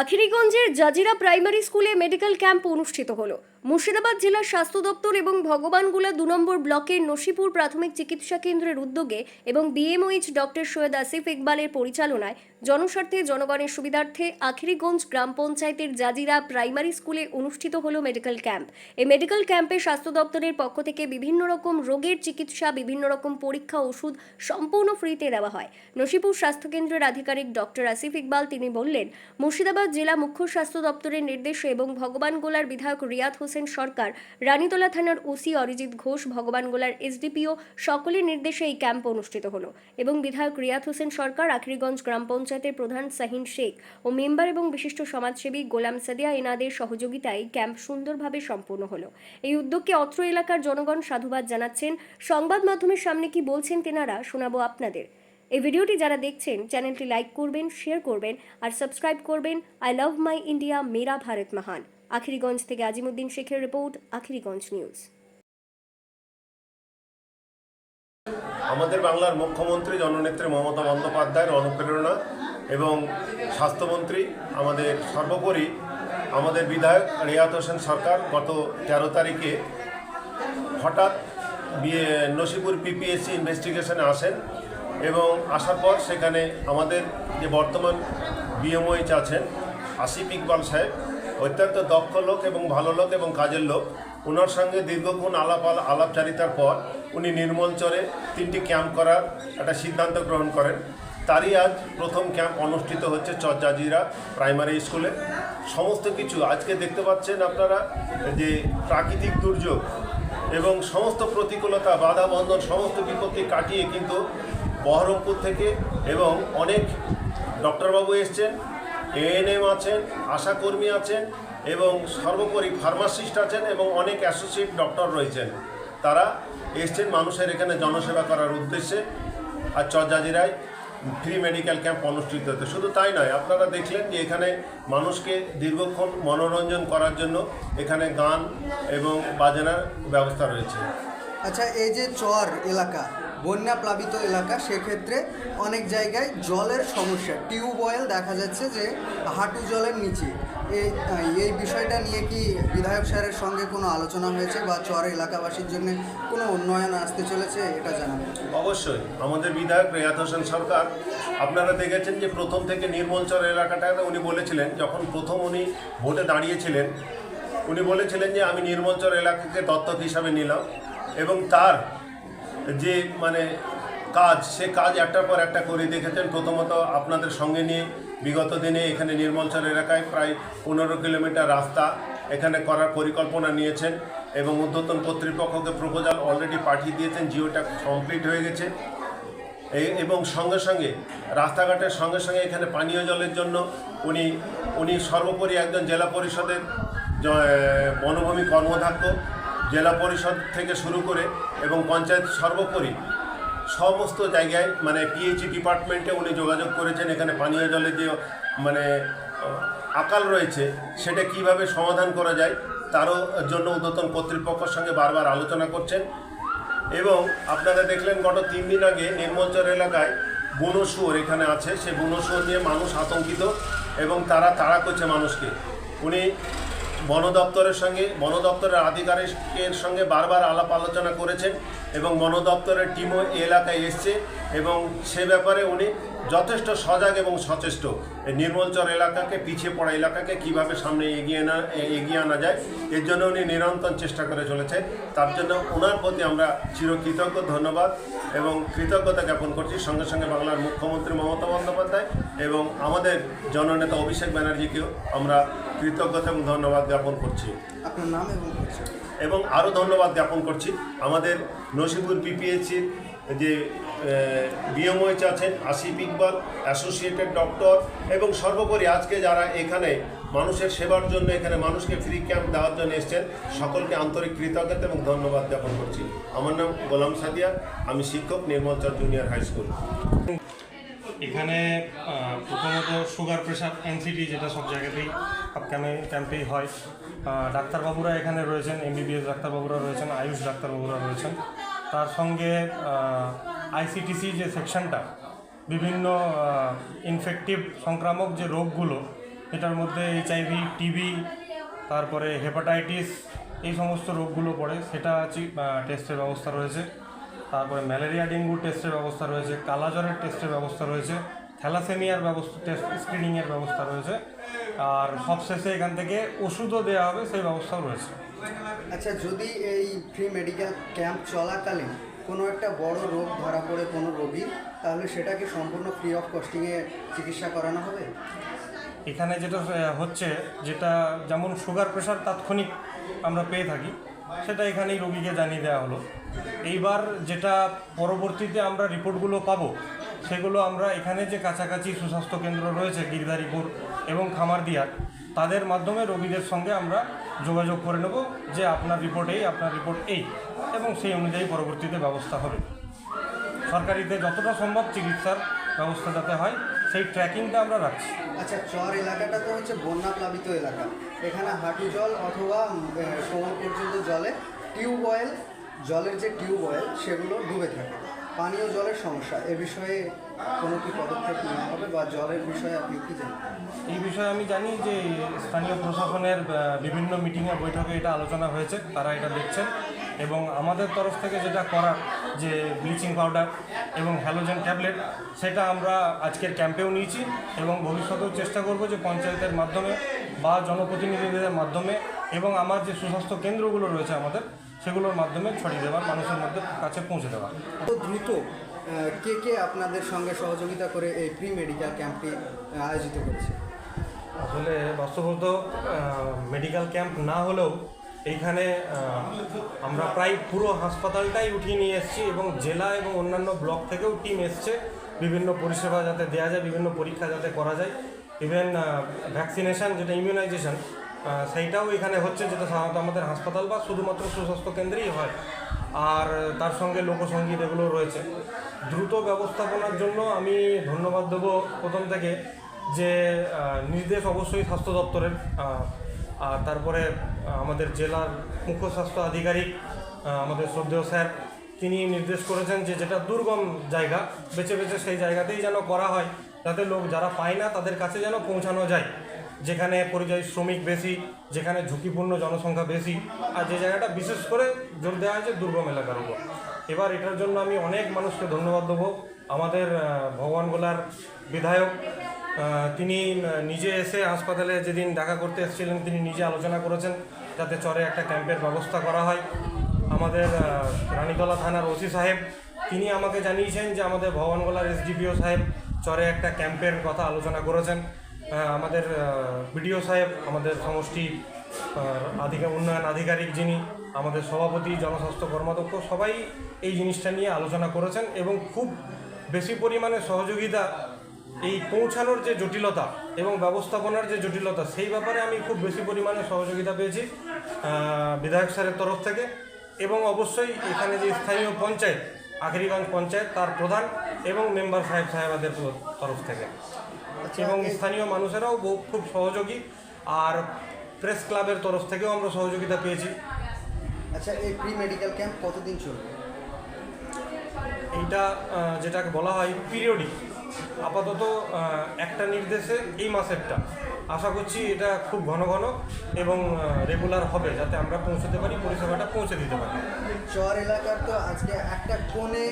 আখিরিগঞ্জের Jajira primary স্কুলে medical camp অনুষ্ঠিত হলো। মুর্শিদাবাদ জেলার স্বাস্থ্য দপ্তর এবং ভগবানগুলা দু নম্বর ব্লকের নসিপুর প্রাথমিক চিকিৎসা কেন্দ্রের উদ্যোগে এবং বিএমওইচ ডক্টর সৈয়দ আসিফ ইকবালের পরিচালনায় জনস্বার্থে জনগণের সুবিধার্থে আখিরিগঞ্জ গ্রাম পঞ্চায়েতের জাজিরা প্রাইমারি স্কুলে অনুষ্ঠিত হলো মেডিকেল ক্যাম্প। এই মেডিকেল ক্যাম্পে স্বাস্থ্য দপ্তরের পক্ষ থেকে বিভিন্ন রকম রোগের চিকিৎসা, বিভিন্ন রকম পরীক্ষা, ওষুধ সম্পূর্ণ ফ্রিতে দেওয়া হয়। নসিপুর স্বাস্থ্যকেন্দ্রের আধিকারিক ডক্টর আসিফ ইকবাল তিনি বললেন, মুর্শিদাবাদ জেলা মুখ্য স্বাস্থ্য দপ্তরের নির্দেশে এবং ভগবানগোলার বিধায়ক রিয়াদ হোসেন সরকার, রানীতলা থানার ওসি অরিজিৎ ঘোষ ভগবানগোলার এসডিপিও সকলের নির্দেশে এই ক্যাম্প অনুষ্ঠিত হলো এবং বিধায়ক রিয়াদ হোসেন সরকার, আখরিগঞ্জ গ্রাম পঞ্চায়েতের প্রধান সাহিন শেখ ও মেম্বার এবং বিশিষ্ট সমাজসেবী গোলাম সাদিয়া এনাদের সহযোগিতায় ক্যাম্প সুন্দরভাবে সম্পূর্ণ হলো। এই উদ্যোগকে অত্র এলাকার জনগণ সাধুবাদ জানাচ্ছেন। সংবাদ মাধ্যমের সামনে কি বলছেন তেনারা, শোনাবো আপনাদের। এই ভিডিওটি যারা দেখছেন, চ্যানেলটি লাইক করবেন, শেয়ার করবেন আর সাবস্ক্রাইব করবেন। আই লাভ মাই ইন্ডিয়া, মেরা ভারত মহান। আখিরিগঞ্জ থেকে আজিমুদ্দিন শেখের রিপোর্ট, আখিরিগঞ্জ নিউজ। আমাদের বাংলার মুখ্যমন্ত্রী জননেত্রী মমতা বন্দ্যোপাধ্যায়ের অনুপ্রেরণা এবং স্বাস্থ্যমন্ত্রী, আমাদের সর্বোপরি আমাদের বিধায়ক রিয়াত হোসেন সরকার গত তেরো তারিখে হঠাৎ নসিপুর পিপিএসসি ইনভেস্টিগেশনে আসেন এবং আসার পর সেখানে আমাদের যে বর্তমান বিএমওইচ আছেন, আসিফ ইকবাল সাহেব অত্যন্ত দক্ষ লোক এবং ভালো লোক এবং কাজের লোক। ওনার সঙ্গে দীর্ঘক্ষণ আলাপ আলা- আলাপচারিতার পর উনি নির্মলচরে তিনটি ক্যাম্প করার একটা সিদ্ধান্ত গ্রহণ করেন। তারই আজ প্রথম ক্যাম্প অনুষ্ঠিত হচ্ছে চরজাজিরা প্রাইমারি স্কুলে। সমস্ত কিছু আজকে দেখতে পাচ্ছেন আপনারা যে প্রাকৃতিক দুর্যোগ এবং সমস্ত প্রতিকূলতা, বাধা বন্ধন সমস্ত বিপত্তি কাটিয়ে কিন্তু বহরমপুর থেকে এবং অনেক ডক্টরবাবু এসছেন। এএনএম আছেন আশাকর্মী আছেন এবং সর্বোপরি ফার্মাসিস্ট আছেন এবং অনেক অ্যাসোসিয়েট ডক্টর রয়েছেন। তারা এসছেন মানুষের এখানে জনসেবা করার উদ্দেশ্যে। আর চরজাজিরায় ফ্রি মেডিকেল ক্যাম্প অনুষ্ঠিত হতে। শুধু তাই নয়, আপনারা দেখলেন যে এখানে মানুষকে দীর্ঘক্ষণ মনোরঞ্জন করার জন্য এখানে গান এবং বাজনার ব্যবস্থা রয়েছে। আচ্ছা এই যে চর এলাকা বন্যা প্লাবিত এলাকা, সেক্ষেত্রে অনেক জায়গায় জলের সমস্যা। টিউবওয়েল দেখা যাচ্ছে যে হাঁটু জলের নিচে। এই এই বিষয়টা নিয়ে কি বিধায়ক স্যারের সঙ্গে কোনো আলোচনা হয়েছে বা চর এলাকাবাসীর জন্য কোনো উন্নয়ন আসতে চলেছে, এটা জানাবেন অবশ্যই। আমাদের বিধায়ক রেয়াত হোসেন সরকার, আপনারা দেখেছেন যে প্রথম থেকে নির্মলচর এলাকাটাতে উনি বলেছিলেন, যখন প্রথম উনি ভোটে দাঁড়িয়েছিলেন, উনি বলেছিলেন যে আমি নির্মলচর এলাকাকে দত্তক হিসাবে নিলাম এবং তার যে মানে কাজ, সে কাজ একটার পর একটা করে দেখেছেন। প্রথমত আপনাদের সঙ্গে নিয়ে বিগত দিনে এখানে নির্মলচর এলাকায় প্রায় পনেরো কিলোমিটার রাস্তা এখানে করার পরিকল্পনা নিয়েছেন এবং ঊর্ধ্বতন কর্তৃপক্ষকে প্রপোজাল অলরেডি পাঠিয়ে দিয়েছেন, জিওটা কমপ্লিট হয়ে গেছে। এবং সঙ্গে সঙ্গে, রাস্তাঘাটের সঙ্গে সঙ্গে এখানে পানীয় জলের জন্য উনি উনি সর্বোপরি একজন জেলা পরিষদের বনভূমি কর্মধাক্য জেলা পরিষদ থেকে শুরু করে এবং পঞ্চায়েত সর্বোপরি সমস্ত জায়গায় মানে পিএইচই ডিপার্টমেন্টে উনি যোগাযোগ করেছেন। এখানে পানীয় জলের যে মানে আকাল রয়েছে, সেটা কীভাবে সমাধান করা যায়, তারও জন্য ঊর্ধ্বতন কর্তৃপক্ষের সঙ্গে বারবার আলোচনা করছেন। এবং আপনারা দেখলেন, গত তিন দিন আগে নির্মলচর এলাকায় বুনো এখানে আছে। সেই বুনো নিয়ে মানুষ আতঙ্কিত এবং তারা তাড়া করছে মানুষকে। উনি বন দপ্তরের সঙ্গে বন দপ্তরের আধিকারিকের সঙ্গে বারবার আলাপ আলোচনা করেছেন এবং বন দপ্তরের টিমও এলাকায় এসছে। এবং সে ব্যাপারে উনি যথেষ্ট সজাগ এবং সচেষ্ট। নির্মলচর এলাকাকে পিছিয়ে পড়া এলাকাকে কীভাবে সামনে এগিয়ে আনা এগিয়ে আনা যায় এর জন্য উনি নিরন্তর চেষ্টা করে চলেছে। তার জন্য ওনার প্রতি আমরা চিরকৃতজ্ঞ ধন্যবাদ এবং কৃতজ্ঞতা জ্ঞাপন করছি। সঙ্গে সঙ্গে বাংলার মুখ্যমন্ত্রী মমতা বন্দ্যোপাধ্যায় এবং আমাদের জননেতা অভিষেক ব্যানার্জিকেও আমরা কৃতজ্ঞতা এবং ধন্যবাদ জ্ঞাপন করছি। আপনার নাম এবং এবং আরও ধন্যবাদ জ্ঞাপন করছি। আমাদের নসিপুর পিপিএসসির যে বিএমওইচ আছেন আসিফ ইকবাল অ্যাসোসিয়েটেড ডক্টর এবং সর্বোপরি আজকে যারা এখানে মানুষের সেবার জন্য এখানে মানুষকে ফ্রি ক্যাম্প দেওয়ার জন্য এসছেন, সকলকে আন্তরিক কৃতজ্ঞতা এবং ধন্যবাদ জ্ঞাপন করছি। আমার নাম গোলাম সাদিয়া, আমি শিক্ষক নির্মলচর জুনিয়র হাই স্কুল এখানে প্রথমত সুগার প্রেশার অ্যাংসিটি যেটা সব জায়গাতেই ক্যাম্পে ক্যাম্পেই হয়। ডাক্তারবাবুরা এখানে রয়েছেন এমবিবিএস ডাক্তারবাবুরা রয়েছেন, আয়ুষ ডাক্তারবাবুরা রয়েছেন। তার সঙ্গে আইসিটিসি যে সেকশনটা, বিভিন্ন ইনফেক্টিভ সংক্রামক যে রোগগুলো, এটার মধ্যে এইচআইভি টিবি তারপরে হেপাটাইটিস এই সমস্ত রোগগুলো পড়ে, সেটা টেস্টের ব্যবস্থা রয়েছে। তারপরে ম্যালেরিয়া ডেঙ্গু টেস্টের ব্যবস্থা রয়েছে, কালাজ্বরের টেস্টের ব্যবস্থা রয়েছে থ্যালাসেমিয়ার ব্যবস্থা টেস্ট স্ক্রিনিংয়ের ব্যবস্থা রয়েছে, আর সবশেষে এখান থেকে ওষুধও দেওয়া হবে, সেই ব্যবস্থাও রয়েছে। আচ্ছা যদি এই ফ্রি মেডিকেল ক্যাম্প চলাকালীন কোনো একটা বড় রোগ ধরা পড়ে কোনো রোগী, তাহলে সেটাকে সম্পূর্ণ ফ্রি অফ কস্টিংয়ে চিকিৎসা করানো হবে? এখানে যেটা হচ্ছে যেটা যেমন সুগার প্রেশার তাৎক্ষণিক আমরা পেয়ে থাকি, সেটা এখানেই রোগীকে জানিয়ে দেওয়া হলো। এইবার যেটা পরবর্তীতে আমরা রিপোর্টগুলো পাবো, সেগুলো আমরা এখানে যে কাছাকাছি সুস্বাস্থ্য কেন্দ্র রয়েছে গিরদারিপুর এবং খামারদিয়ার, তাদের মাধ্যমে রোগীদের সঙ্গে আমরা যোগাযোগ করে নেব যে আপনার রিপোর্ট এই, আপনার রিপোর্ট এই, এবং সেই অনুযায়ী পরবর্তীতে ব্যবস্থা হবে। সরকারিতে যতটা সম্ভব চিকিৎসার ব্যবস্থা যাতে হয়, সেই ট্র্যাকিংটা আমরা রাখছি। আচ্ছা চর এলাকাটা তো হচ্ছে বন্যা প্লাবিত এলাকা। এখানে হাঁটু জল অথবা কোমর পর্যন্ত জলে টিউবওয়েল জলের যে টিউবওয়েল সেগুলো ডুবে থাকে। পানীয় জলের সমস্যা, এ বিষয়ে কোনো কি পদক্ষেপ নেওয়া হবে বা জলের বিষয়ে আপনি কি জানেন? এই বিষয়ে আমি জানি যে স্থানীয় প্রশাসনের বিভিন্ন মিটিংয়ে বৈঠকে এটা আলোচনা হয়েছে তারা এটা দেখছেন। এবং আমাদের তরফ থেকে যেটা করার যে ব্লিচিং পাউডার এবং হ্যালোজেন ট্যাবলেট সেটা আমরা আজকের ক্যাম্পেও নিয়েছি এবং ভবিষ্যতেও চেষ্টা করব যে পঞ্চায়েতের মাধ্যমে বা জনপ্রতিনিধিদের মাধ্যমে এবং আমার যে সুস্বাস্থ্য কেন্দ্রগুলো রয়েছে আমাদের সেগুলোর মাধ্যমে ছড়িয়ে দেওয়ার মানুষের মধ্যে কাছে পৌঁছে দেওয়া দ্রুত কে কে আপনাদের সঙ্গে সহযোগিতা করে এই প্রি মেডিকেল ক্যাম্পটি আয়োজিত করেছে? আসলে বাস্তবত মেডিকেল ক্যাম্প না হলেও এইখানে আমরা প্রায় পুরো হাসপাতালটাই উঠিয়ে নিয়ে এসেছি এবং জেলা এবং অন্যান্য ব্লক থেকেও টিম এসছে। বিভিন্ন পরিষেবা যাতে দেওয়া যায়, বিভিন্ন পরীক্ষা যাতে করা যায়। ইভেন ভ্যাকসিনেশন যেটা ইমিউনাইজেশন সেইটাও এখানে হচ্ছে, যেটা সাধারণত আমাদের হাসপাতাল বা শুধুমাত্র সুস্বাস্থ্য কেন্দ্রেই হয়। আর তার সঙ্গে লোকসঙ্গীত এগুলো রয়েছে। দ্রুত ব্যবস্থাপনার জন্য আমি ধন্যবাদ দেবো প্রথম থেকে যে নির্দেশ অবশ্যই স্বাস্থ্য দপ্তরের আর তারপরে আমাদের জেলার মুখ্য স্বাস্থ্য আধিকারিক আমাদের শ্রদ্ধেয় স্যার, তিনি নির্দেশ করেছেন যে, যেটা দুর্গম জায়গা, বেছে বেছে সেই জায়গাতেই যেন করা হয়, যাতে লোক যারা পায় না, তাদের কাছে যেন পৌঁছানো যায়। যেখানে পরিযায়ী শ্রমিক বেশি, যেখানে ঝুঁকিপূর্ণ জনসংখ্যা বেশি, আর যে জায়গাটা বিশেষ করে জোর দেওয়া হয়েছে দুর্গম এলাকার উপর। এবার এটার জন্য আমি অনেক মানুষকে ধন্যবাদ দেবো। আমাদের ভগবানগোলার বিধায়ক তিনি নিজে এসে হাসপাতালে যেদিন দেখা করতে এসেছিলেন, তিনি নিজে আলোচনা করেছেন যাতে চরে একটা ক্যাম্পের ব্যবস্থা করা হয়। আমাদের রানীতলা থানার ওসি সাহেব, তিনি আমাকে জানিয়েছেন যে আমাদের ভবনগোলার এসডিপিও সাহেব চরে একটা ক্যাম্পের কথা আলোচনা করেছেন। আমাদের বিডিও সাহেব, আমাদের সমষ্টি আধিকার উন্নয়ন আধিকারিক যিনি, আমাদের সভাপতি, জনস্বাস্থ্য কর্মাধ্যক্ষ, সবাই এই জিনিসটা নিয়ে আলোচনা করেছেন এবং খুব বেশি পরিমাণে সহযোগিতা এই পৌঁছানোর যে জটিলতা এবং ব্যবস্থাপনার যে জটিলতা, সেই ব্যাপারে আমি খুব বেশি পরিমাণে সহযোগিতা পেয়েছি বিধায়ক স্যারের তরফ থেকে এবং অবশ্যই এখানে যে স্থানীয় পঞ্চায়েত, আখেরিগঞ্জ পঞ্চায়েত, তার প্রধান এবং মেম্বার সাহেব, সাহেবাদের তরফ থেকে। এবং স্থানীয় মানুষেরাও বহু- খুব সহযোগী। আর প্রেস ক্লাবের তরফ থেকেও আমরা সহযোগিতা পেয়েছি। আচ্ছা এই প্রি মেডিকেল ক্যাম্প কতদিন চলবে? এইটা যেটাকে বলা হয় পিরিয়ডিক। আপাতত একটা নির্দেশে এই মাসেরটা। আশা করছি এটা খুব ঘন ঘন এবং রেগুলার হবে যাতে আমরা পৌঁছতে পারি পরিষেবাটা পৌঁছে দিতে পারি। চর এলাকার তো আজকে একটা কোণে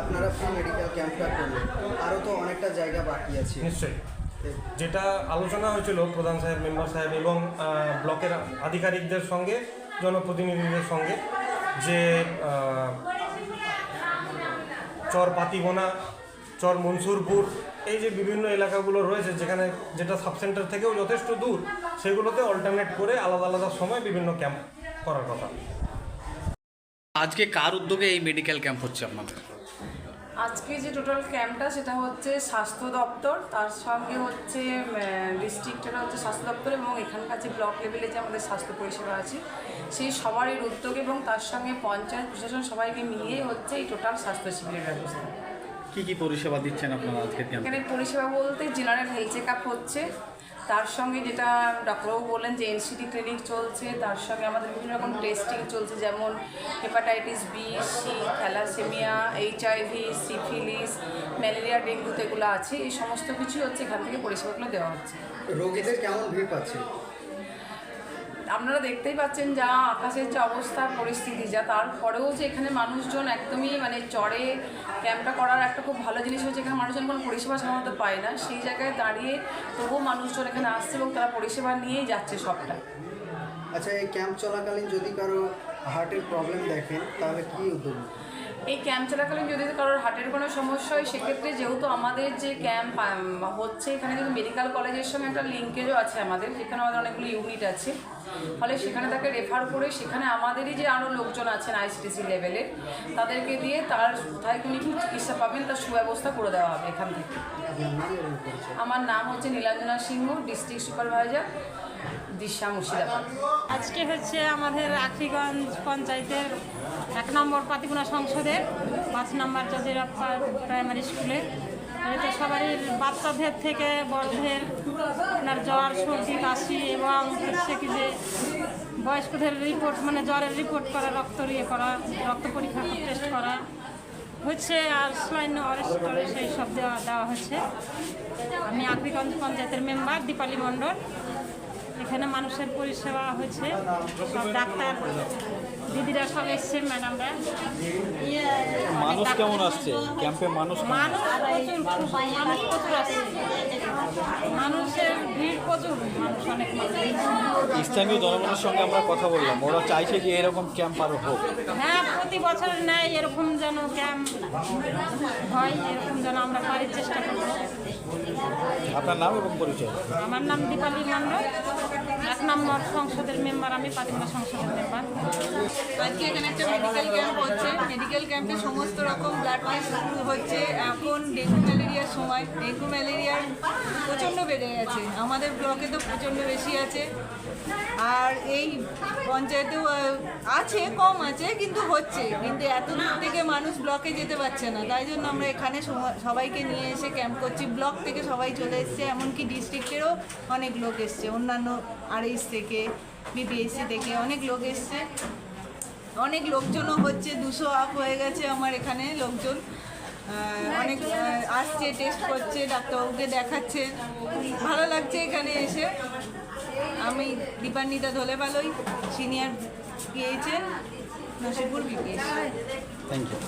আপনারা ফ্রি মেডিকেল ক্যাম্পটা করলেন। আরও তো অনেকটা জায়গা বাকি আছে। নিশ্চয়ই। যেটা আলোচনা হয়েছিল প্রধান সাহেব মেম্বার সাহেব এবং ব্লকের আধিকারিকদের সঙ্গে জনপ্রতিনিধিদের সঙ্গে যে চর পাতিগোনা চর মনসুরপুর এই যে বিভিন্ন এলাকাগুলো রয়েছে যেখানে যেটা সাবসেন্টার থেকেও যথেষ্ট দূর সেগুলোতে অল্টারনেট করে আলাদা আলাদা সময় বিভিন্ন ক্যাম্প করার কথা। আজকে কার উদ্যোগে এই মেডিকেল ক্যাম্প হচ্ছে আপনাদের? আজকে যে টোটাল ক্যাম্পটা সেটা হচ্ছে স্বাস্থ্য দপ্তর তার সঙ্গে হচ্ছে ডিস্ট্রিক্টের হচ্ছে স্বাস্থ্য দপ্তর এবং এখানকার যে ব্লক লেভেলে যে আমাদের স্বাস্থ্য পরিষেবা আছে সেই সবারই উদ্যোগ এবং তার সঙ্গে পঞ্চায়েত প্রশাসন সবাইকে নিয়েই হচ্ছে এই টোটাল স্বাস্থ্য শিবিরের ব্যবস্থা। কি কি পরিষেবা দিচ্ছেন আপনারা আজকে ক্যাম্পে? এখানে পরিষেবা বলতে জেনারেল হেলথ চেক আপ হচ্ছে। তার সঙ্গে যেটা ডক্টরবাবু বললেন যে এনসিডি ক্লিনিক চলছে তার সঙ্গে আমাদের বিভিন্ন রকম টেস্টিং চলছে যেমন hepatitis B C thalassaemia HIV syphilis malaria dengue তো এগুলো আছে। এই সমস্ত কিছুই হচ্ছে এখান থেকে পরিষেবাগুলো দেওয়া হচ্ছে। রোগীদের কেমন ভিড় পাচ্ছে? আপনারা দেখতেই পাচ্ছেন যা আকাশের যে অবস্থা, পরিস্থিতি, যা তারপরেও যে এখানে মানুষজন একদমই মানে চড়ে ক্যাম্পটা করার একটা খুব ভালো জিনিস হচ্ছে এখানে মানুষজন কোনো পরিষেবা সাধারণত পায় না। সেই জায়গায় দাঁড়িয়ে তবুও মানুষজন এখানে আসছে এবং তারা পরিষেবা নিয়েই যাচ্ছে সবটা। আচ্ছা এই ক্যাম্প চলাকালীন যদি কারও হার্টের প্রবলেম দেখেন, তাহলে কী উদ্যোগ? এই ক্যাম্প চলাকালীন যদি কারোর হার্টের কোনো সমস্যা হয়, সেক্ষেত্রে যেহেতু আমাদের যে ক্যাম্প হচ্ছে এখানে কিন্তু মেডিকেল কলেজের সঙ্গে একটা লিঙ্কেজও আছে আমাদের যেখানে আমাদের অনেকগুলো ইউনিট আছে। ফলে সেখানে তাকে রেফার করে সেখানে আমাদেরই যে আরও লোকজন আছেন আইসিটিসি লেভেলের তাদেরকে দিয়ে তার কোথায় তিনি কি চিকিৎসা পাবেন, তার সুব্যবস্থা করে দেওয়া হবে এখান থেকে। আমার নাম হচ্ছে নীলাঞ্জনা সিংহ ডিস্ট্রিক্ট সুপারভাইজার দিশা মুর্শিদাবাদ। আজকে হচ্ছে আমাদের আখিগঞ্জ পঞ্চায়েতের এক নম্বর পাতিগুনা সংসদের পাঁচ নম্বর জাজিরা প্রাইমারি স্কুলে। এতে সবারই বাচ্চাদের থেকে বড়দের আপনার জ্বর, সর্দি, কাশি এবং হচ্ছে কি যে বয়স্কদের রিপোর্ট মানে জ্বরের রিপোর্ট করা, রক্ত ইয়ে করা, রক্ত পরীক্ষা টেস্ট করা হচ্ছে আর স্লাইন অরেস্ট করে সেই সব দেওয়া দেওয়া হচ্ছে। আমি আগ্রিগঞ্জ পঞ্চায়েতের মেম্বার দীপালি মণ্ডল। এখানে মানুষের পরিষেবা হয়েছে সব ডাক্তার দিদিরা সব এসছে ম্যাডামরা মানুষ কেমন আসছে? ক্যাম্পে মানুষ মানুষ প্রচুর মানুষ প্রচুর আসছে। মানুষের ভিড় প্রচুর মানুষ অনেক স্থানীয় জনগণের সঙ্গে আমরা কথা বললাম। ওরা চাইছে যে এরকম ক্যাম্প আরও হোক। হ্যাঁ প্রতি বছর নেয় এরকম যেন ক্যাম্প হয় এরকম যেন আমরা বাড়ির চেষ্টা করব আপনার নাম এবং পরিচয়? আমার নাম দীপালি মণ্ডল এক নম্বর সংসদের মেম্বার আমি পাতিমা সংসদের মেম্বার। আজকে এখানে একটা মেডিকেল ক্যাম্প হচ্ছে। মেডিকেল ক্যাম্পে সমস্ত রকম ব্লাড টেস্ট হচ্ছে। এখন ডেঙ্গু ম্যালেরিয়ার সময়। ডেঙ্গু ম্যালেরিয়ার প্রচণ্ড বেড়ে গেছে। আমাদের ব্লকে তো প্রচণ্ড বেশি আছে। আর এই পঞ্চায়েতেও আছে কম আছে কিন্তু হচ্ছে। কিন্তু এত দূর থেকে মানুষ ব্লকে যেতে পারছে না। তাই জন্য আমরা এখানে সবাইকে নিয়ে এসে ক্যাম্প করছি। ব্লক থেকে সবাই চলে এসছে, এমনকি ডিস্ট্রিক্টেরও অনেক লোক এসছে। অন্যান্য আরএইচ থেকে বিপিএসসি থেকে অনেক লোক এসছে। অনেক লোকজনও হচ্ছে, দুশো আপ হয়ে গেছে আমার এখানে লোকজন। অনেক আসছে টেস্ট করছে, ডাক্তারবাবুকে দেখাচ্ছে। ভালো লাগছে এখানে এসে। আমি দীপান্বিতা ধলে ভালোই সিনিয়র পিএইচে নসিপুর বিপিএস থ্যাংক ইউ